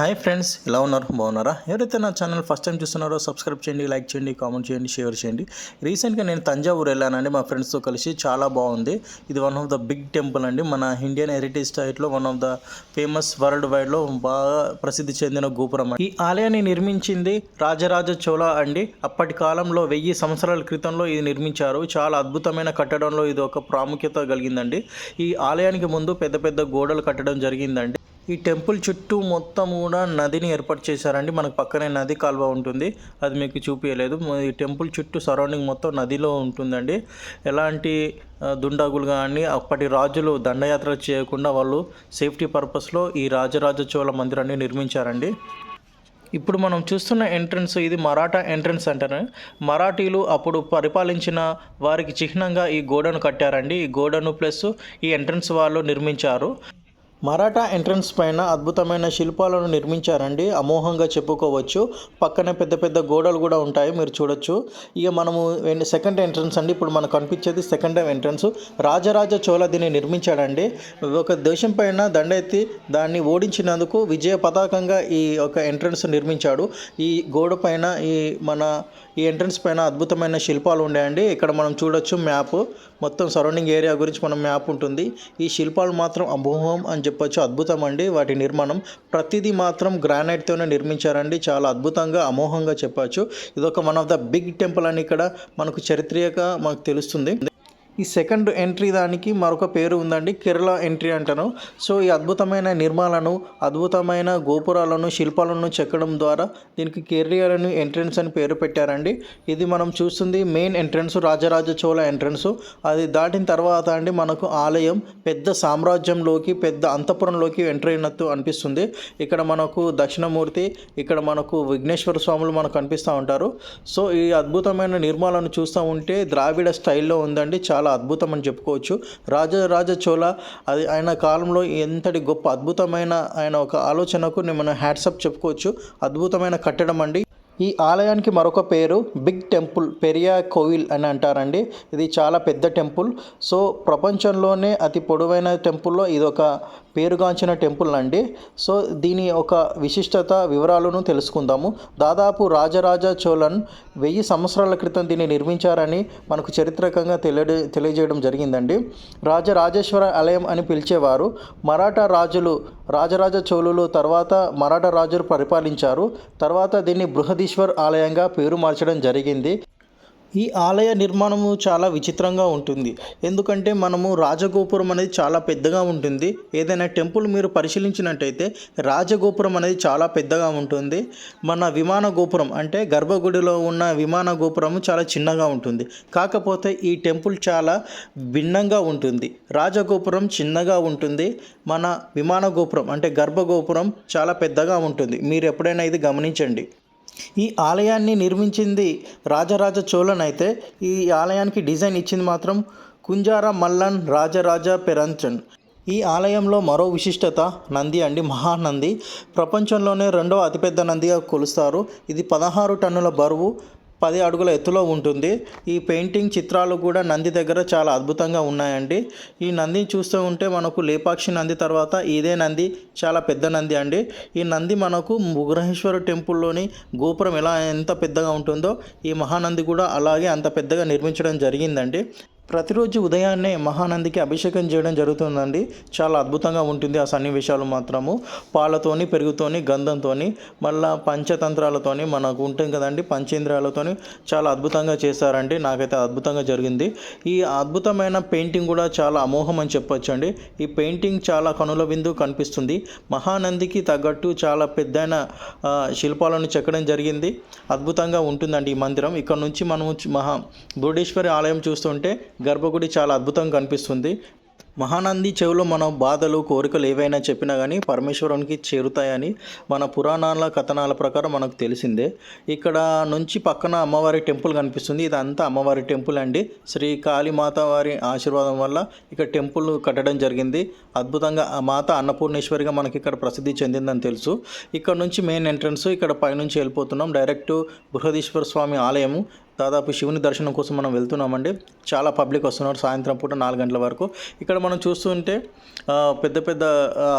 Hi friends ఎలా ఉన్నారు? బాగున్నారా? ఎవరైతే నా ఛానల్ ఫస్ట్ టైం చూస్తున్నారో సబ్స్క్రైబ్ చేయండి లైక్ చేయండి కామెంట్ చేయండి షేర్ చేయండి. రీసెంట్గా నేను తంజావూరు వెళ్ళానండి మా ఫ్రెండ్స్తో కలిసి చాలా బాగుంది. ఇది one of the big temple అండి. మన ఇండియన్ హెరిటేజ్ సైట్లో one of the famous world వైడ్లో బాగా ప్రసిద్ధి చెందిన గోపురం ఈ ఆలయాన్ని నిర్మించింది రాజరాజ చోళ అండి. అప్పటి కాలంలో వెయ్యి సంవత్సరాల క్రితంలో ఇది నిర్మించారు. చాలా అద్భుతమైన కట్టడంలో ఇది ఒక ప్రాముఖ్యత కలిగిందండి. ఈ ఆలయానికి ముందు పెద్ద పెద్ద గోడలు కట్టడం జరిగిందండి. ఈ టెంపుల్ చుట్టూ మొత్తం కూడా నదిని ఏర్పాటు చేశారండి. మనకు పక్కనే నది కాలువ ఉంటుంది. అది మీకు చూపించలేదు ఈ టెంపుల్ చుట్టూ సరౌండింగ్ మొత్తం నదిలో ఉంటుందండి. ఎలాంటి దుండగులు దుండాగులు కానీ అప్పటి రాజులు దండయాత్ర చేయకుండా వాళ్ళు సేఫ్టీ పర్పస్లో ఈ రాజరాజ చోళ మందిరాన్ని నిర్మించారండి. ఇప్పుడు మనం చూస్తున్న ఎంట్రన్స్ ఇది మరాఠా ఎంట్రన్స్ అంటారు మరాఠీలు అప్పుడు పరిపాలించిన వారికి చిహ్నంగా ఈ గోడను కట్టారండి. ఈ గోడను ప్లస్ ఈ ఎంట్రన్స్ వాళ్ళు నిర్మించారు. మరాఠా ఎంట్రన్స్ పైన అద్భుతమైన శిల్పాలను నిర్మించారండి. అమోహంగా చెప్పుకోవచ్చు. పక్కనే పెద్ద పెద్ద గోడలు కూడా ఉంటాయి. మీరు చూడొచ్చు. ఇక మనము సెకండ్ ఎంట్రన్స్ అండి. ఇప్పుడు మనకు కనిపించేది సెకండ్ ఎంట్రన్స్. రాజరాజ చోళ దీన్ని నిర్మించాడండి. ఒక దేశం పైన దండెత్తి దాన్ని ఓడించినందుకు విజయ పతాకంగా ఈ ఒక ఎంట్రన్స్ నిర్మించాడు. ఈ గోడ పైన ఈ మన ఈ ఎంట్రన్స్ పైన అద్భుతమైన శిల్పాలు ఉన్నాయండి. ఇక్కడ మనం చూడొచ్చు మ్యాప్. మొత్తం సరౌండింగ్ ఏరియా గురించి మనం మ్యాప్ ఉంటుంది. ఈ శిల్పాలు మాత్రం అమోహం అని చెప్పొచ్చు. అద్భుతం అండి వాటి నిర్మాణం. ప్రతిదీ మాత్రం గ్రానైట్తోనే నిర్మించారండి. చాలా అద్భుతంగా అమోహంగా చెప్పొచ్చు. ఇదొక one of the big temple అని ఇక్కడ మనకు చరిత్రగా మనకు తెలుస్తుంది. ఈ సెకండ్ ఎంట్రీ దానికి మరొక పేరు ఉందండి కేరళ ఎంట్రీ అంటాను. సో ఈ అద్భుతమైన నిర్మాణాలను అద్భుతమైన గోపురాలను శిల్పాలను చెక్కడం ద్వారా దీనికి కేరళను ఎంట్రన్స్ అని పేరు పెట్టారండి. ఇది మనం చూస్తుంది main entrance Rajaraja Chola entrance. అది దాటిన తర్వాత అండి మనకు ఆలయం పెద్ద సామ్రాజ్యంలోకి పెద్ద అంతపురంలోకి ఎంటర్ అయినట్టు అనిపిస్తుంది. ఇక్కడ మనకు దక్షిణమూర్తి ఇక్కడ మనకు విఘ్నేశ్వర స్వాములు మనకు కనిపిస్తూ ఉంటారు. సో ఈ అద్భుతమైన నిర్మాణాలను చూస్తూ ఉంటే ద్రావిడ స్టైల్లో ఉందండి చాలా అద్భుతం అని చెప్పుకోవచ్చు. రాజరాజ చోళ అది ఆయన కాలంలో ఎంతటి గొప్ప అద్భుతమైన ఆయన ఒక ఆలోచనకు నేను మనం హ్యాట్సప్ చెప్పుకోవచ్చు. అద్భుతమైన కట్టడం అండి. ఈ ఆలయానికి మరొక పేరు బిగ్ టెంపుల్ పెరియా కోవిల్ అని అంటారండి. ఇది చాలా పెద్ద టెంపుల్. సో ప్రపంచంలోనే అతి పొడవైన టెంపుల్లో ఇది ఒక పేరుగాంచిన టెంపుల్ అండి. సో దీని ఒక విశిష్టత వివరాలను తెలుసుకుందాము. దాదాపు రాజరాజ చోళన్ వెయ్యి సంవత్సరాల క్రితం దీన్ని నిర్మించారని మనకు చరిత్రకంగా తెలియ తెలియజేయడం జరిగిందండి. రాజరాజేశ్వర ఆలయం అని పిలిచేవారు. మరాఠా రాజులు రాజరాజ చోళులు తర్వాత మరాఠా రాజులు పరిపాలించారు. తర్వాత దీన్ని బృహదీశ్వర్ ఆలయంగా పేరు మార్చడం జరిగింది. ఈ ఆలయ నిర్మాణము చాలా విచిత్రంగా ఉంటుంది. ఎందుకంటే మనము రాజగోపురం అనేది చాలా పెద్దగా ఉంటుంది. ఏదైనా టెంపుల్ మీరు పరిశీలించినట్టయితే రాజగోపురం అనేది చాలా పెద్దగా ఉంటుంది. మన విమాన గోపురం అంటే గర్భగుడిలో ఉన్న విమాన గోపురం చాలా చిన్నగా ఉంటుంది. కాకపోతే ఈ టెంపుల్ చాలా భిన్నంగా ఉంటుంది. రాజగోపురం చిన్నగా ఉంటుంది. మన విమాన గోపురం అంటే గర్భగోపురం చాలా పెద్దగా ఉంటుంది. మీరు ఎప్పుడైనా ఇది గమనించండి. ఈ ఆలయాన్ని నిర్మించింది రాజరాజ చోళన్ అయితే ఈ ఆలయానికి డిజైన్ ఇచ్చింది మాత్రం కుంజార మల్లన్ రాజరాజ పెరంచన్. ఈ ఆలయంలో మరో విశిష్టత నంది అండి మహానంది. ప్రపంచంలోనే రెండవ అతిపెద్ద నందిగా కొలుస్తారు. ఇది పదహారు టన్నుల బరువు పది అడుగుల ఎత్తులో ఉంటుంది. ఈ పెయింటింగ్ చిత్రాలు కూడా నంది దగ్గర చాలా అద్భుతంగా ఉన్నాయండి. ఈ నందిని చూస్తూ ఉంటే మనకు లేపాక్షి నంది తర్వాత ఇదే నంది చాలా పెద్ద నంది అండి. ఈ నంది మనకు ముగ్రహేశ్వర టెంపుల్లోని గోపురం ఎలా ఎంత పెద్దగా ఉంటుందో ఈ మహానంది కూడా అలాగే అంత పెద్దగా నిర్మించడం జరిగిందండి. ప్రతిరోజు ఉదయాన్నే మహానందికి అభిషేకం చేయడం జరుగుతుందండి. చాలా అద్భుతంగా ఉంటుంది ఆ సన్నివేశాలు మాత్రము. పాలతోని పెరుగుతోని గంధంతోని మళ్ళా పంచతంత్రాలతోని మనకు ఉంటుంది కదండి. పంచేంద్రాలతోని చాలా అద్భుతంగా చేశారండి. నాకైతే అద్భుతంగా జరిగింది. ఈ అద్భుతమైన పెయింటింగ్ కూడా చాలా అమోహం అని చెప్పొచ్చు అండి ఈ పెయింటింగ్ చాలా కనుల విందు కనిపిస్తుంది. మహానందికి తగ్గట్టు చాలా పెద్దైన శిల్పాలను చెక్కడం జరిగింది. అద్భుతంగా ఉంటుందండి ఈ మందిరం. ఇక్కడ నుంచి మనము మహా బృహదీశ్వరి ఆలయం చూస్తుంటే గర్భగుడి చాలా అద్భుతంగా కనిపిస్తుంది. మహానంది చెవిలో మన బాధలు కోరికలు ఏవైనా చెప్పినా కానీ పరమేశ్వరునికి చేరుతాయని మన పురాణాల కథనాల ప్రకారం మనకు తెలిసిందే. ఇక్కడ నుంచి పక్కన అమ్మవారి టెంపుల్ కనిపిస్తుంది. ఇదంతా అమ్మవారి టెంపుల్ అండి. శ్రీ కాళీమాత వారి ఆశీర్వాదం వల్ల ఇక్కడ టెంపుల్ కట్టడం జరిగింది. అద్భుతంగా ఆ మాత అన్నపూర్ణేశ్వరిగా మనకి ఇక్కడ ప్రసిద్ధి చెందిందని తెలుసు. ఇక్కడ నుంచి మెయిన్ ఎంట్రన్స్ ఇక్కడ పైనుంచి వెళ్ళిపోతున్నాం. డైరెక్ట్ బృహదీశ్వర స్వామి ఆలయము. దాదాపు శివుని దర్శనం కోసం మనం వెళ్తున్నామండి. చాలా పబ్లిక్ వస్తున్నారు సాయంత్రం పూట నాలుగు గంటల వరకు. ఇక్కడ మనం చూస్తుంటే పెద్ద పెద్ద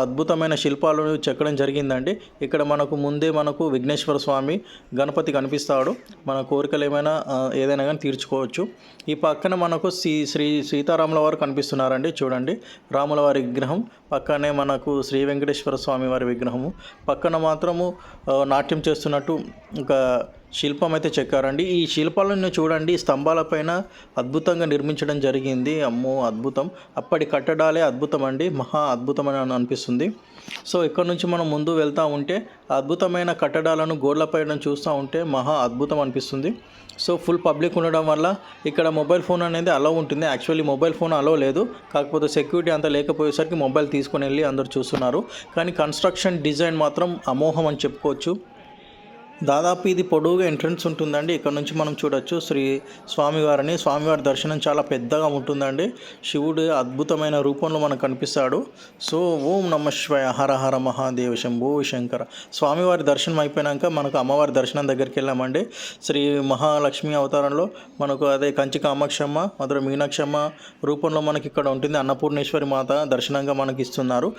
అద్భుతమైన శిల్పాలను చెక్కడం జరిగిందండి. ఇక్కడ మనకు ముందే మనకు విఘ్నేశ్వర స్వామి గణపతి కనిపిస్తాడు. మన కోరికలు ఏమైనా ఏదైనా కానీ తీర్చుకోవచ్చు. ఈ పక్కన మనకు శ్రీ శ్రీ సీతారాముల వారు కనిపిస్తున్నారండి. చూడండి రాముల వారి విగ్రహం. పక్కనే మనకు శ్రీ వెంకటేశ్వర స్వామి వారి విగ్రహము. పక్కన మాత్రము నాట్యం చేస్తున్నట్టు ఒక శిల్పం అయితే చెక్కారండి. ఈ శిల్పాలను చూడండి. స్తంభాలపైన అద్భుతంగా నిర్మించడం జరిగింది. అమ్మో అద్భుతం. అప్పటి కట్టడాలే అద్భుతం అండి మహా అద్భుతం అని అనిపిస్తుంది. సో ఇక్కడ నుంచి మనం ముందు వెళ్తూ ఉంటే అద్భుతమైన కట్టడాలను గోడలపైన చూస్తూ ఉంటే మహా అద్భుతం అనిపిస్తుంది. సో ఫుల్ పబ్లిక్ ఉండడం వల్ల ఇక్కడ మొబైల్ ఫోన్ అనేది అలో ఉంటుంది. యాక్చువల్లీ మొబైల్ ఫోన్ అలో లేదు. కాకపోతే సెక్యూరిటీ అంతా లేకపోయేసరికి మొబైల్ తీసుకొని వెళ్ళి అందరు చూస్తున్నారు. కానీ కన్స్ట్రక్షన్ డిజైన్ మాత్రం అమోహం అని చెప్పుకోవచ్చు. దాదాపు ఇది పొడవుగా ఎంట్రన్స్ ఉంటుందండి. ఇక్కడ నుంచి మనం చూడొచ్చు శ్రీ స్వామివారిని. స్వామివారి దర్శనం చాలా పెద్దగా ఉంటుందండి. శివుడు అద్భుతమైన రూపంలో మనకు కనిపిస్తాడు. సో ఓం నమ శివాయ హర హర మహాదేవ శంభో శంకర. స్వామివారి దర్శనం అయిపోయినాక మనకు అమ్మవారి దర్శనం దగ్గరికి వెళ్ళామండి. శ్రీ మహాలక్ష్మి అవతారంలో మనకు అదే కంచి కామాక్షమ్మ మధుర మీనాక్షమ్మ రూపంలో మనకి ఇక్కడ ఉంటుంది. అన్నపూర్ణేశ్వరి మాత దర్శనంగా మనకి ఇస్తున్నారు.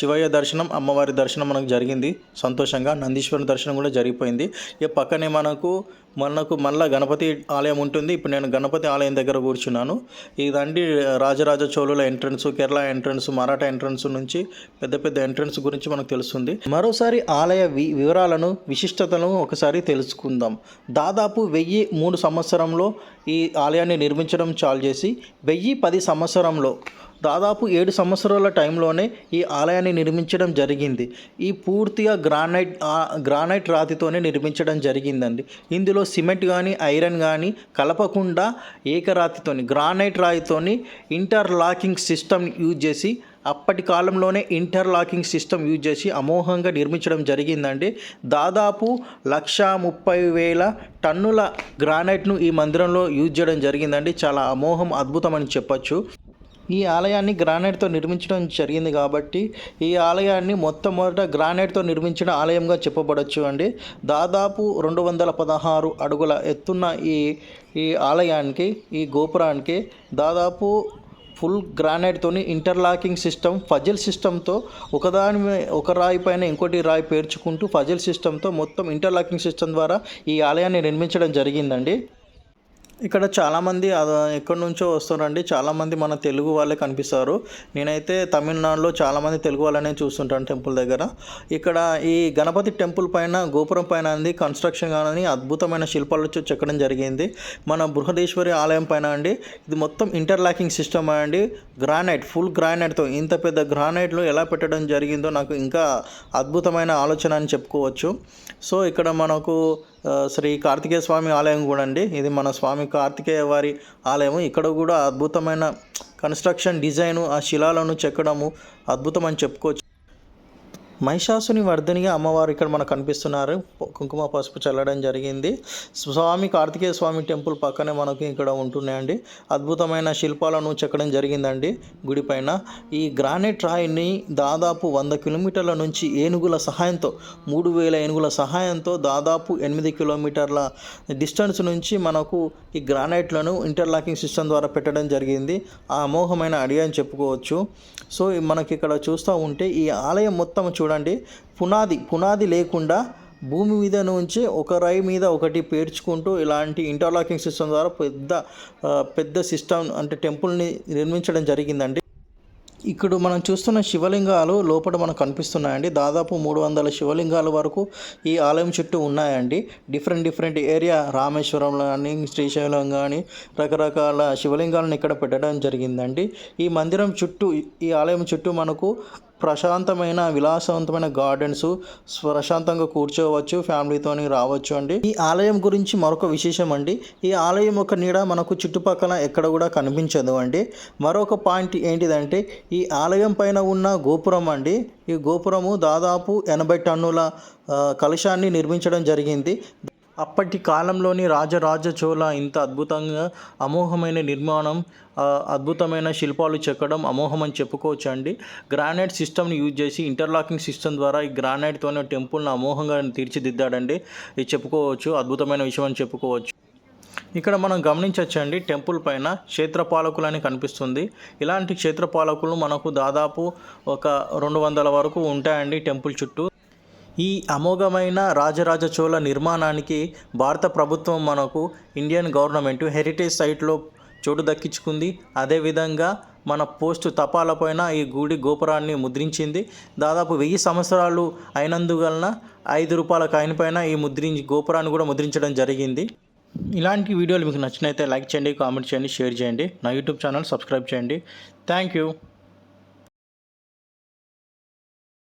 శివయ్య దర్శనం అమ్మవారి దర్శనం మనకు జరిగింది. సంతోషంగా నందీశ్వరి దర్శనం కూడా జరిగిపోయింది. ఇక పక్కనే మనకు మనకు మళ్ళీ గణపతి ఆలయం ఉంటుంది. ఇప్పుడు నేను గణపతి ఆలయం దగ్గర కూర్చున్నాను. ఇదండి Rajaraja చోళుల entrance Kerala entrance Maratha entrance నుంచి పెద్ద పెద్ద ఎంట్రన్స్ గురించి మనకు తెలుస్తుంది. మరోసారి ఆలయ వి- వివరాలను విశిష్టతను ఒకసారి తెలుసుకుందాం. దాదాపు వెయ్యి మూడు సంవత్సరంలో ఈ ఆలయాన్ని నిర్మించడం చాలు చేసి వెయ్యి పది సంవత్సరంలో దాదాపు ఏడు సంవత్సరాల టైంలోనే ఈ ఆలయాన్ని నిర్మించడం జరిగింది. ఈ పూర్తిగా గ్రానైట్ గ్రానైట్ రాతితోనే నిర్మించడం జరిగిందండి. ఇందులో సిమెంట్ కానీ ఐరన్ కానీ కలపకుండా ఏకరాతితోని గ్రానైట్ రాయితోని ఇంటర్లాకింగ్ సిస్టమ్ యూజ్ చేసి అప్పటి కాలంలోనే ఇంటర్లాకింగ్ సిస్టమ్ యూజ్ చేసి అమోఘంగా నిర్మించడం జరిగిందండి. దాదాపు లక్ష ముప్పై వేల టన్నుల గ్రానైట్ను ఈ మందిరంలో యూజ్ చేయడం జరిగిందండి. చాలా అమోఘం అద్భుతం అని చెప్పొచ్చు. ఈ ఆలయాన్ని గ్రానైట్తో నిర్మించడం జరిగింది కాబట్టి ఈ ఆలయాన్ని మొట్టమొదట గ్రానైట్తో నిర్మించిన ఆలయంగా చెప్పబడచ్చు అండి. దాదాపు రెండు వందల పదహారు అడుగుల ఎత్తున్న ఈ ఈ ఆలయానికి ఈ గోపురానికి దాదాపు ఫుల్ గ్రానైట్తోని ఇంటర్లాకింగ్ సిస్టమ్ ఫజిల్ సిస్టమ్తో ఒకదాని ఒక రాయి పైన ఇంకోటి రాయి పేర్చుకుంటూ ఫజిల్ సిస్టమ్తో మొత్తం ఇంటర్లాకింగ్ సిస్టమ్ ద్వారా ఈ ఆలయాన్ని నిర్మించడం జరిగిందండి. ఇక్కడ చాలామంది ఎక్కడి నుంచో వస్తారండి. చాలామంది మన తెలుగు వాళ్ళే కనిపిస్తారు. నేనైతే తమిళనాడులో చాలామంది తెలుగు వాళ్ళనే చూస్తుంటాను టెంపుల్ దగ్గర. ఇక్కడ ఈ గణపతి టెంపుల్ పైన గోపురం పైన అంది కన్స్ట్రక్షన్ కానీ అద్భుతమైన శిల్పాలు చెక్కడం జరిగింది. మన బృహదేశ్వరి ఆలయం పైన అండి. ఇది మొత్తం ఇంటర్లాకింగ్ సిస్టమ్ అండి. గ్రానైట్ ఫుల్ గ్రానైట్తో ఇంత పెద్ద గ్రానైట్లు ఎలా పెట్టడం జరిగిందో నాకు ఇంకా అద్భుతమైన ఆలోచన అని చెప్పుకోవచ్చు. సో ఇక్కడ మనకు శ్రీ కార్తికేయ స్వామి ఆలయం కూడా అండి. ఇది మన స్వామి కార్తికేయ వారి ఆలయం ఇక్కడ కూడా అద్భుతమైన కన్స్ట్రక్షన్ డిజైను ఆ శిలాలను చెక్కడము అద్భుతం అని చెప్పుకోవచ్చు. మహిషాసుని వర్ధనిగా అమ్మవారు ఇక్కడ మనకు కనిపిస్తున్నారు. కుంకుమ పసుపు చల్లడం జరిగింది. స్వామి కార్తికేయ స్వామి టెంపుల్ పక్కనే మనకి ఇక్కడ ఉంటున్నాయండి. అద్భుతమైన శిల్పాలను చెక్కడం జరిగిందండి గుడి పైన. ఈ గ్రానైట్ రాయిని దాదాపు వంద కిలోమీటర్ల నుంచి ఏనుగుల సహాయంతో మూడు వేల ఏనుగుల సహాయంతో దాదాపు ఎనిమిది కిలోమీటర్ల డిస్టెన్స్ నుంచి మనకు ఈ గ్రానైట్లను ఇంటర్లాకింగ్ సిస్టమ్ ద్వారా పెట్టడం జరిగింది. ఆ అమోఘమైన అడిగా అని చెప్పుకోవచ్చు. సో మనకి ఇక్కడ చూస్తూ ఉంటే ఈ ఆలయం మొత్తం చూడ చూడండి. పునాది పునాది లేకుండా భూమి మీద నుంచి ఒక రాయి మీద ఒకటి పేర్చుకుంటూ ఇలాంటి ఇంటర్లాకింగ్ సిస్టమ్ ద్వారా పెద్ద పెద్ద సిస్టమ్ అంటే టెంపుల్ని నిర్మించడం జరిగిందండి. ఇక్కడ మనం చూస్తున్న శివలింగాలు లోపల మనకు కనిపిస్తున్నాయండి. దాదాపు మూడు వందల శివలింగాల వరకు ఈ ఆలయం చుట్టూ ఉన్నాయండి. డిఫరెంట్ డిఫరెంట్ ఏరియా రామేశ్వరం కానీ శ్రీశైలం కానీ రకరకాల శివలింగాలను ఇక్కడ పెట్టడం జరిగిందండి. ఈ మందిరం చుట్టూ ఈ ఆలయం చుట్టూ మనకు ప్రశాంతమైన విలాసవంతమైన గార్డెన్స్ ప్రశాంతంగా కూర్చోవచ్చు ఫ్యామిలీతోని రావచ్చు అండి. ఈ ఆలయం గురించి మరొక విశేషం అండి. ఈ ఆలయం యొక్క నీడ మనకు చుట్టుపక్కల ఎక్కడ కూడా కనిపించదు అండి. మరొక పాయింట్ ఏంటిదంటే ఈ ఆలయం పైన ఉన్న గోపురం అండి. ఈ గోపురము దాదాపు ఎనభై టన్నుల కలశాన్ని నిర్మించడం జరిగింది. అప్పటి కాలంలోని రాజరాజ చోళ ఇంత అద్భుతంగా అమోఘమైన నిర్మాణం అద్భుతమైన శిల్పాలు చెక్కడం అమోహం అని చెప్పుకోవచ్చు అండి గ్రానైట్ సిస్టమ్ని యూజ్ చేసి ఇంటర్లాకింగ్ సిస్టమ్ ద్వారా ఈ గ్రానైట్తోనే టెంపుల్ని అమోఘంగా తీర్చిదిద్దాడండి. ఇది చెప్పుకోవచ్చు అద్భుతమైన విషయం అని చెప్పుకోవచ్చు. ఇక్కడ మనం గమనించవచ్చండి టెంపుల్ పైన క్షేత్రపాలకులు అని కనిపిస్తుంది. ఇలాంటి క్షేత్రపాలకులు మనకు దాదాపు ఒక రెండు వందల వరకు ఉంటాయండి టెంపుల్ చుట్టూ. ఈ అమోఘమైన రాజరాజ చోళ నిర్మాణానికి భారత ప్రభుత్వం మనకు ఇండియన్ గవర్నమెంట్ హెరిటేజ్ సైట్లో చోటు దక్కించుకుంది. అదేవిధంగా మన పోస్టు తపాలపైన ఈ గుడి గోపురాన్ని ముద్రించింది. దాదాపు వెయ్యి సంవత్సరాలు అయినందువలన ఐదు రూపాయల కాయిన్ పైన ఈ ముద్రించి గోపురాన్ని కూడా ముద్రించడం జరిగింది. ఇలాంటి వీడియోలు మీకు నచ్చినైతే లైక్ చేయండి కామెంట్ చేయండి షేర్ చేయండి. నా యూట్యూబ్ ఛానల్ సబ్స్క్రైబ్ చేయండి. Thank you.